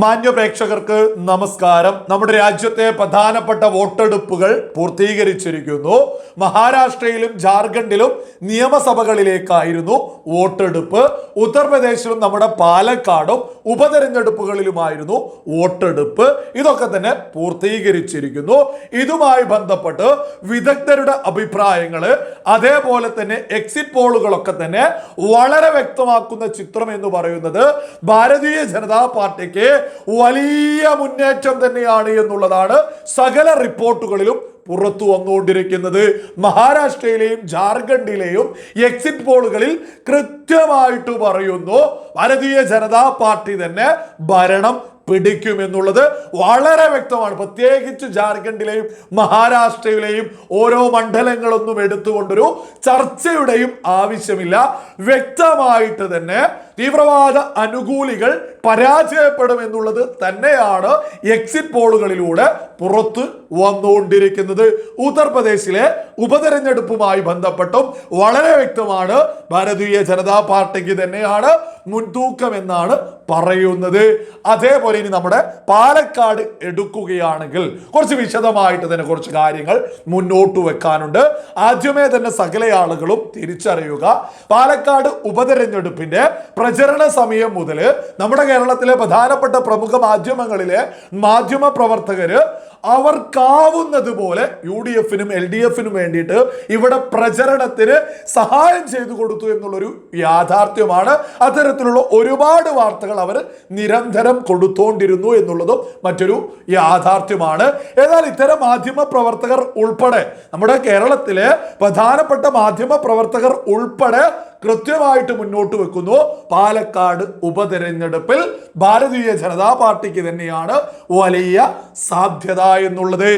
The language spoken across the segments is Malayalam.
മാന്യ പ്രേക്ഷകർക്ക് നമസ്കാരം. നമ്മുടെ രാജ്യത്തെ പ്രധാനപ്പെട്ട വോട്ടെടുപ്പുകൾ പൂർത്തീകരിച്ചിരിക്കുന്നു. മഹാരാഷ്ട്രയിലും ജാർഖണ്ഡിലും നിയമസഭകളിലേക്കായിരുന്നു വോട്ടെടുപ്പ്. ഉത്തർപ്രദേശിലും നമ്മുടെ പാലക്കാടും ഉപതെരഞ്ഞെടുപ്പുകളിലുമായിരുന്നു വോട്ടെടുപ്പ്. ഇതൊക്കെ തന്നെ പൂർത്തീകരിച്ചിരിക്കുന്നു. ഇതുമായി ബന്ധപ്പെട്ട് വിദഗ്ധരുടെ അഭിപ്രായങ്ങൾ അതേപോലെ തന്നെ എക്സിറ്റ് പോളുകളൊക്കെ തന്നെ വളരെ വ്യക്തമാക്കുന്ന ചിത്രം എന്ന് പറയുന്നത് ഭാരതീയ ജനതാ പാർട്ടിക്ക് വലിയ മുന്നേറ്റം തന്നെയാണ് എന്നുള്ളതാണ് സകല റിപ്പോർട്ടുകളിലും പുറത്തു വന്നുകൊണ്ടിരിക്കുന്നത്. മഹാരാഷ്ട്രയിലെയും ജാർഖണ്ഡിലെയും എക്സിറ്റ് പോളുകളിൽ കൃത്യമായിട്ട് പറയുന്നു ഭാരതീയ ജനതാ പാർട്ടി തന്നെ ഭരണം പിടിക്കും എന്നുള്ളത് വളരെ വ്യക്തമാണ്. പ്രത്യേകിച്ച് ജാർഖണ്ഡിലെയും മഹാരാഷ്ട്രയിലെയും ഓരോ മണ്ഡലങ്ങളൊന്നും എടുത്തുകൊണ്ടൊരു ചർച്ചയുടെയും ആവശ്യമില്ല. വ്യക്തമായിട്ട് തന്നെ തീവ്രവാദ അനുകൂലികൾ പരാജയപ്പെടും എന്നുള്ളത് തന്നെയാണ് എക്സിറ്റ് പോളുകളിലൂടെ പുറത്ത് വന്നുകൊണ്ടിരിക്കുന്നത്. ഉത്തർപ്രദേശിലെ ഉപതെരഞ്ഞെടുപ്പുമായി ബന്ധപ്പെട്ടും വളരെ വ്യക്തമാണ് ഭാരതീയ ജനതാ പാർട്ടിക്ക് തന്നെയാണ് മുൻതൂക്കം എന്നാണ് പറയുന്നത്. അതേപോലെ ഇനി നമ്മുടെ പാലക്കാട് എടുക്കുകയാണെങ്കിൽ കുറച്ച് വിശദമായിട്ട് തന്നെ കുറച്ച് കാര്യങ്ങൾ മുന്നോട്ട് വെക്കാനുണ്ട്. ആദ്യമേ തന്നെ സകല ആളുകളും തിരിച്ചറിയുക. പാലക്കാട് ഉപതെരഞ്ഞെടുപ്പിന്റെ പ്രചരണ സമയം മുതൽ നമ്മുടെ കേരളത്തിലെ പ്രധാനപ്പെട്ട പ്രമുഖ മാധ്യമങ്ങളിലെ മാധ്യമ പ്രവർത്തകര് അവർക്കാവുന്നത് പോലെ യു ഡി എഫിനും എൽ ഡി എഫിനും വേണ്ടിയിട്ട് ഇവിടെ പ്രചരണത്തിന് സഹായം ചെയ്തു കൊടുത്തു എന്നുള്ളൊരു യാഥാർത്ഥ്യമാണ്. അത്തരത്തിലുള്ള ഒരുപാട് വാർത്തകൾ അവർ നിരന്തരം കൊടുത്തോണ്ടിരുന്നു എന്നുള്ളതും മറ്റൊരു യാഥാർത്ഥ്യമാണ്. എന്നാൽ ഇത്തരം മാധ്യമ പ്രവർത്തകർ ഉൾപ്പെടെ നമ്മുടെ കേരളത്തിലെ പ്രധാനപ്പെട്ട മാധ്യമ പ്രവർത്തകർ ഉൾപ്പെടെ കൃത്യമായിട്ട് മുന്നോട്ട് വെക്കുന്നു. പാലക്കാട് ഉപതെരഞ്ഞെടുപ്പിൽ ഭാരതീയ ജനതാ പാർട്ടിക്ക് തന്നെയാണ് വലിയ സാധ്യത എന്നുള്ളത്.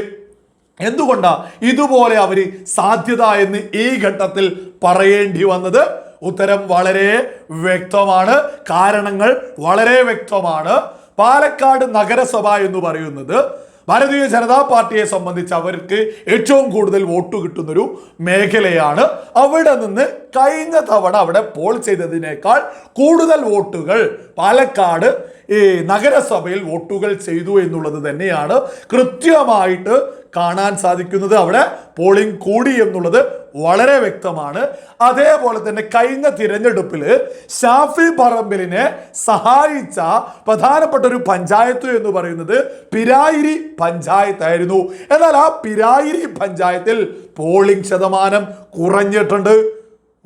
എന്തുകൊണ്ടാണ് ഇതുപോലെ അവർ സാധ്യത എന്ന് ഈ ഘട്ടത്തിൽ പറയേണ്ടി വന്നത്? ഉത്തരം വളരെ വ്യക്തമാണ്. കാരണങ്ങൾ വളരെ വ്യക്തമാണ്. പാലക്കാട് നഗരസഭ എന്ന് പറയുന്നത് ഭാരതീയ ജനതാ പാർട്ടിയെ സംബന്ധിച്ച് അവർക്ക് ഏറ്റവും കൂടുതൽ വോട്ട് കിട്ടുന്നൊരു മേഖലയാണ്. അവിടെ നിന്ന് കഴിഞ്ഞ തവണ അവിടെ പോൾ ചെയ്തതിനേക്കാൾ കൂടുതൽ വോട്ടുകൾ പാലക്കാട് ഈ നഗരസഭയിൽ വോട്ടുകൾ ചെയ്തു എന്നുള്ളത് തന്നെയാണ് കൃത്യമായിട്ട് കാണാൻ സാധിക്കുന്നത്. അവിടെ പോളിംഗ് കൂടി എന്നുള്ളത് വളരെ വ്യക്തമാണ്. അതേപോലെ തന്നെ കഴിഞ്ഞ തിരഞ്ഞെടുപ്പിൽ ഷാഫി പറമ്പിലിനെ സഹായിച്ച പ്രധാനപ്പെട്ട ഒരു പഞ്ചായത്ത് എന്ന് പറയുന്നത് പിരായിരി പഞ്ചായത്തായിരുന്നു എന്നാൽ ആ പിരായിരി പഞ്ചായത്തിൽ പോളിംഗ് ശതമാനം കുറഞ്ഞിട്ടുണ്ട്.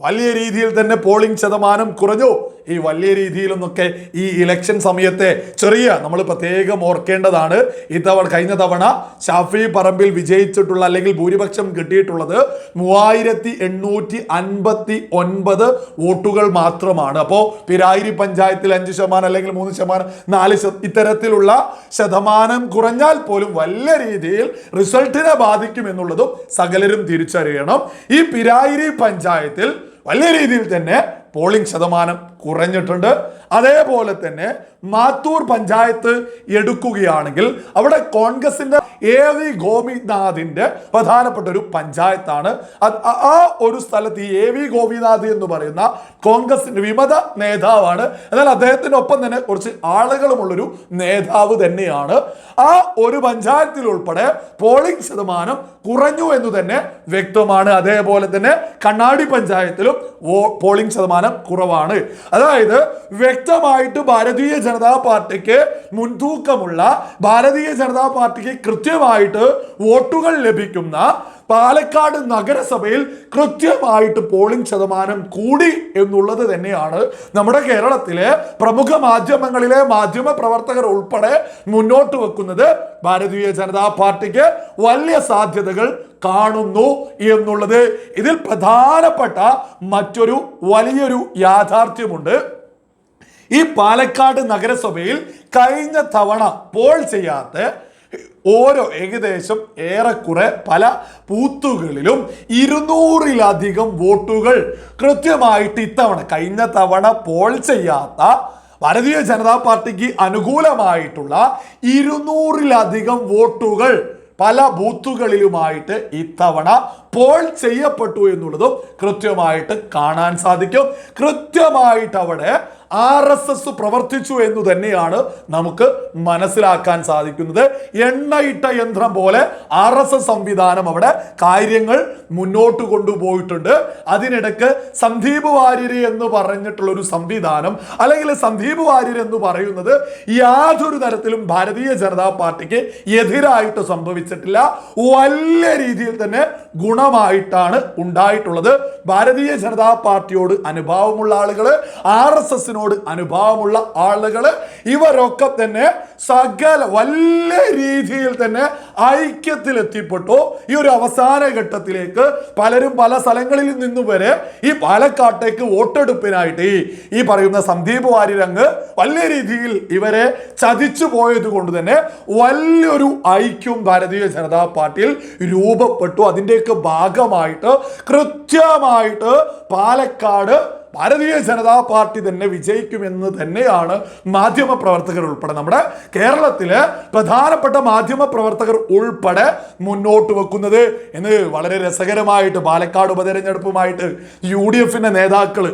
വലിയ രീതിയിൽ തന്നെ പോളിംഗ് ശതമാനം കുറഞ്ഞു. ഈ വലിയ രീതിയിലൊന്നൊക്കെ ഈ ഇലക്ഷൻ സമയത്തെ ചെറിയ നമ്മൾ പ്രത്യേകം ഓർക്കേണ്ടതാണ്. ഇത്തവണ കഴിഞ്ഞ തവണ ഷാഫി പറമ്പിൽ വിജയിച്ചിട്ടുള്ള അല്ലെങ്കിൽ ഭൂരിപക്ഷം കിട്ടിയിട്ടുള്ളത് മൂവായിരത്തി എണ്ണൂറ്റി അൻപത്തി ഒൻപത് വോട്ടുകൾ മാത്രമാണ്. അപ്പോൾ പിരായിരി പഞ്ചായത്തിൽ അഞ്ച് ശതമാനം അല്ലെങ്കിൽ മൂന്ന് ശതമാനം നാല് ഇത്തരത്തിലുള്ള ശതമാനം കുറഞ്ഞാൽ പോലും വലിയ രീതിയിൽ റിസൾട്ടിനെ ബാധിക്കും എന്നുള്ളതും സകലരും തിരിച്ചറിയണം. ഈ പിരായിരി പഞ്ചായത്തിൽ വലിയ രീതിയിൽ തന്നെ പോളിംഗ് ശതമാനം കുറഞ്ഞിട്ടുണ്ട്. അതേപോലെ തന്നെ മാത്തൂർ പഞ്ചായത്ത് എടുക്കുകയാണെങ്കിൽ അവിടെ കോൺഗ്രസിന്റെ എ വി ഗോപിനാഥിന്റെ പ്രധാനപ്പെട്ട ഒരു പഞ്ചായത്താണ്. ആ- ഒരു സ്ഥലത്ത് ഈ എ വി ഗോപിനാഥ് എന്ന് പറയുന്ന കോൺഗ്രസിന്റെ വിമത നേതാവാണ്. എന്നാൽ അദ്ദേഹത്തിനൊപ്പം തന്നെ കുറച്ച് ആളുകളുമുള്ളൊരു നേതാവ് തന്നെയാണ്. ആ ഒരു പഞ്ചായത്തിൽ ഉൾപ്പെടെ പോളിംഗ് ശതമാനം കുറഞ്ഞു എന്ന് തന്നെ വ്യക്തമാണ്. അതേപോലെ തന്നെ കണ്ണാടി പഞ്ചായത്തിലും പോളിംഗ് ശതമാനം കുറവാണ്. അതായത് വ്യക്തമായിട്ട് ഭാരതീയ ജനതാ പാർട്ടിക്ക് മുൻതൂക്കമുള്ള ഭാരതീയ ജനതാ പാർട്ടിക്ക് കൃത്യമായിട്ട് വോട്ടുകൾ ലഭിക്കുന്ന പാലക്കാട് നഗരസഭയിൽ കൃത്യമായിട്ട് പോളിംഗ് ശതമാനം കൂടി എന്നുള്ളത് തന്നെയാണ് നമ്മുടെ കേരളത്തിലെ പ്രമുഖ മാധ്യമങ്ങളിലെ മാധ്യമ പ്രവർത്തകർ ഉൾപ്പെടെ മുന്നോട്ട് വെക്കുന്നത്. ഭാരതീയ ജനതാ പാർട്ടിക്ക് വലിയ സാധ്യതകൾ കാണുന്നു എന്നുള്ളത്. ഇതിൽ പ്രധാനപ്പെട്ട മറ്റൊരു വലിയൊരു യാഥാർത്ഥ്യമുണ്ട്. ഈ പാലക്കാട് നഗരസഭയിൽ കഴിഞ്ഞ തവണ പോൾ ചെയ്യാത്ത ഓരോ ഏകദേശം ഏറെക്കുറെ പല ബൂത്തുകളിലും ഇരുന്നൂറിലധികം വോട്ടുകൾ കൃത്യമായിട്ട് ഇത്തവണ കഴിഞ്ഞ തവണ പോൾ ചെയ്യാത്ത ഭാരതീയ ജനതാ പാർട്ടിക്ക് അനുകൂലമായിട്ടുള്ള ഇരുന്നൂറിലധികം വോട്ടുകൾ പല ബൂത്തുകളിലുമായിട്ട് ഇത്തവണ പോൾ ചെയ്യപ്പെട്ടു എന്നുള്ളതും കൃത്യമായിട്ട് കാണാൻ സാധിക്കും. കൃത്യമായിട്ട് അവിടെ ആർ എസ് എസ് പ്രവർത്തിച്ചു എന്ന് തന്നെയാണ് നമുക്ക് മനസ്സിലാക്കാൻ സാധിക്കുന്നത്. എണ്ണയിട്ട യന്ത്രം പോലെ ആർ എസ് എസ് സംവിധാനം അവിടെ കാര്യങ്ങൾ മുന്നോട്ട് കൊണ്ടുപോയിട്ടുണ്ട്. അതിനിടക്ക് സന്ദീപ് വാര്യര് എന്ന് പറഞ്ഞിട്ടുള്ള ഒരു സംവിധാനം അല്ലെങ്കിൽ സന്ദീപ് വാര്യർ എന്ന് പറയുന്നത് യാതൊരു തരത്തിലും ഭാരതീയ ജനതാ പാർട്ടിക്ക് എതിരായിട്ട് സംഭവിച്ചിട്ടില്ല. വലിയ രീതിയിൽ തന്നെ ഗുണമായിട്ടാണ് ഉണ്ടായിട്ടുള്ളത്. ഭാരതീയ ജനതാ പാർട്ടിയോട് അനുഭാവമുള്ള ആളുകൾ ആർ എസ് എസിനോട് അനുഭാവമുള്ള ആളുകൾ ഇവരൊക്കെ തന്നെ സകല വലിയ രീതിയിൽ തന്നെ ഐക്യത്തിൽ എത്തിപ്പെട്ടു ഈ ഒരു അവസാന ഘട്ടത്തിലേക്ക് പലരും പല സ്ഥലങ്ങളിൽ നിന്നും വരെ ഈ പാലക്കാട്ടേക്ക് വോട്ടെടുപ്പിനായിട്ട് ഈ ഈ പറയുന്ന സന്ദീപ് വാര്യരങ്ങ് വലിയ രീതിയിൽ ഇവരെ ചതിച്ചു പോയത് കൊണ്ട് തന്നെ വലിയൊരു ഐക്യം ഭാരതീയ ജനതാ പാർട്ടിയിൽ രൂപപ്പെട്ടു. അതിന്റെയൊക്കെ ഭാഗമായിട്ട് കൃത്യമായിട്ട് പാലക്കാട് ഭാരതീയ ജനതാ പാർട്ടി തന്നെ വിജയിക്കുമെന്ന് തന്നെയാണ് മാധ്യമ പ്രവർത്തകർ ഉൾപ്പെടെ. നമ്മുടെ കേരളത്തിലെ പ്രധാനപ്പെട്ട മാധ്യമ പ്രവർത്തകർ ഉൾപ്പെടെ മുന്നോട്ട് വെക്കുന്നത് എന്ന് വളരെ രസകരമായിട്ട് പാലക്കാട് ഉപതെരഞ്ഞെടുപ്പുമായിട്ട് യു ഡി എഫിന്റെ നേതാക്കൾ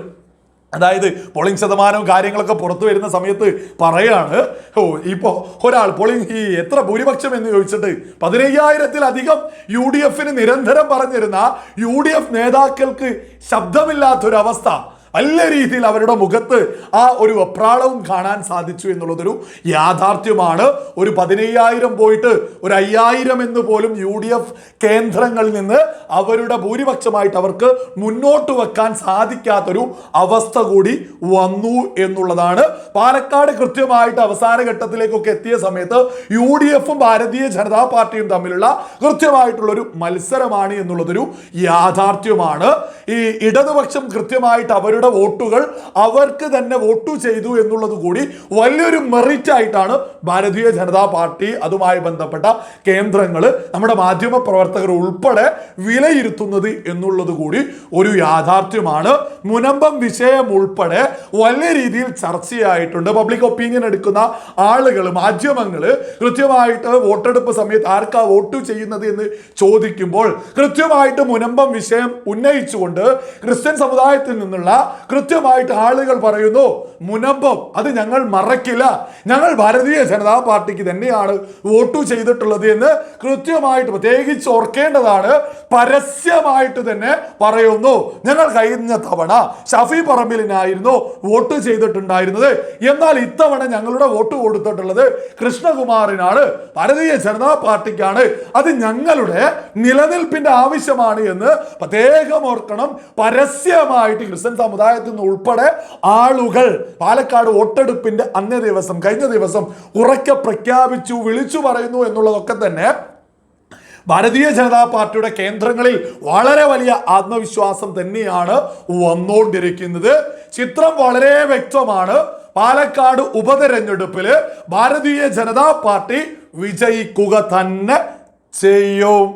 അതായത് പോളിംഗ് ശതമാനവും കാര്യങ്ങളൊക്കെ പുറത്തു വരുന്ന സമയത്ത് പറയാണ് ഓ ഇപ്പോൾ ഒരാൾ പോളിംഗ് ഈ എത്ര ഭൂരിപക്ഷം എന്ന് ചോദിച്ചിട്ട് പതിനയ്യായിരത്തിലധികം യു ഡി എഫിന് നിരന്തരം പറഞ്ഞിരുന്ന യു ഡി എഫ് നേതാക്കൾക്ക് ശബ്ദമില്ലാത്തൊരവസ്ഥ വലിയ രീതിയിൽ അവരുടെ മുഖത്ത് ആ ഒരു വെപ്രാളവും കാണാൻ സാധിച്ചു എന്നുള്ളതൊരു യാഥാർത്ഥ്യമാണ്. ഒരു പതിനയ്യായിരം പോയിട്ട് ഒരു അയ്യായിരം എന്ന് പോലും യു ഡി എഫ് കേന്ദ്രങ്ങളിൽ നിന്ന് അവരുടെ ഭൂരിപക്ഷമായിട്ട് അവർക്ക് മുന്നോട്ട് വെക്കാൻ സാധിക്കാത്തൊരു അവസ്ഥ കൂടി വന്നു എന്നുള്ളതാണ്. പാലക്കാട് കൃത്യമായിട്ട് അവസാന ഘട്ടത്തിലേക്കൊക്കെ എത്തിയ സമയത്ത് യു ഡി എഫും ഭാരതീയ ജനതാ പാർട്ടിയും തമ്മിലുള്ള കൃത്യമായിട്ടുള്ളൊരു മത്സരമാണ് എന്നുള്ളതൊരു യാഥാർത്ഥ്യമാണ്. ഈ ഇടതുപക്ഷം കൃത്യമായിട്ട് അവരുടെ വോട്ടുകൾ അവർക്ക് തന്നെ വോട്ട് ചെയ്തു എന്നുള്ളത് കൂടി വലിയൊരു മെറിറ്റ് ആയിട്ടാണ് ഭാരതീയ ജനതാ പാർട്ടി അതുമായി ബന്ധപ്പെട്ട കേന്ദ്രങ്ങൾ നമ്മുടെ മാധ്യമ പ്രവർത്തകർ ഉൾപ്പെടെ വിലയിരുത്തുന്നത് എന്നുള്ളത് കൂടി ഒരു യാഥാർത്ഥ്യമാണ്. മുനമ്പം വിഷയം ഉൾപ്പെടെ വലിയ രീതിയിൽ ചർച്ചയായിട്ടുണ്ട്. പബ്ലിക് ഒപ്പീനിയൻ എടുക്കുന്ന ആളുകൾ മാധ്യമങ്ങൾ കൃത്യമായിട്ട് വോട്ടെടുപ്പ് സമയത്ത് ആർക്കാ വോട്ട് ചെയ്യുന്നത് എന്ന് ചോദിക്കുമ്പോൾ കൃത്യമായിട്ട് മുനമ്പം വിഷയം ഉന്നയിച്ചുകൊണ്ട് ക്രിസ്ത്യൻ സമുദായത്തിൽ നിന്നുള്ള കൃത്യമായിട്ട് ആളുകൾ പറയുന്നു മുനമ്പം അത് ഞങ്ങൾ മറക്കില്ല. ഞങ്ങൾ ഭാരതീയ ജനതാ പാർട്ടിക്ക് തന്നെയാണ് വോട്ട് ചെയ്തിട്ടുള്ളത് എന്ന് കൃത്യമായിട്ട് പ്രത്യേകിച്ച് ഓർക്കേണ്ടതാണ്. പരസ്യമായിട്ട് തന്നെ പറയുന്നു. ഞങ്ങൾ കഴിഞ്ഞ തവണ ഷഫി പറമ്പിലിനായിരുന്നു വോട്ട് ചെയ്തിട്ടുണ്ടായിരുന്നത്. എന്നാൽ ഇത്തവണ ഞങ്ങളുടെ വോട്ട് കൊടുത്തിട്ടുള്ളത് കൃഷ്ണകുമാറിനാണ്. ഭാരതീയ ജനതാ പാർട്ടിക്കാണ്. അത് ഞങ്ങളുടെ നിലനിൽപ്പിന്റെ ആവശ്യമാണ് എന്ന് പ്രത്യേകം ഓർക്കണം. പരസ്യമായിട്ട് ക്രിസ്ത്യൻ സമുദായത്തിൽ നിന്ന് ഉൾപ്പെടെ ആളുകൾ പാലക്കാട് വോട്ടെടുപ്പിന്റെ അന്നേ ദിവസം കഴിഞ്ഞ ദിവസം ഉറക്കെ പ്രഖ്യാപിച്ചു വിളിച്ചു പറയുന്നു എന്നുള്ളതൊക്കെ തന്നെ ഭാരതീയ ജനതാ പാർട്ടിയുടെ കേന്ദ്രങ്ങളിൽ വളരെ വലിയ ആത്മവിശ്വാസം തന്നെയാണ് വന്നുകൊണ്ടിരിക്കുന്നത്. ചിത്രം വളരെ വ്യക്തമാണ്. പാലക്കാട് ഉപതെരഞ്ഞെടുപ്പിൽ ഭാരതീയ ജനതാ പാർട്ടി വിജയിക്കുക തന്നെ ചെയ്യും.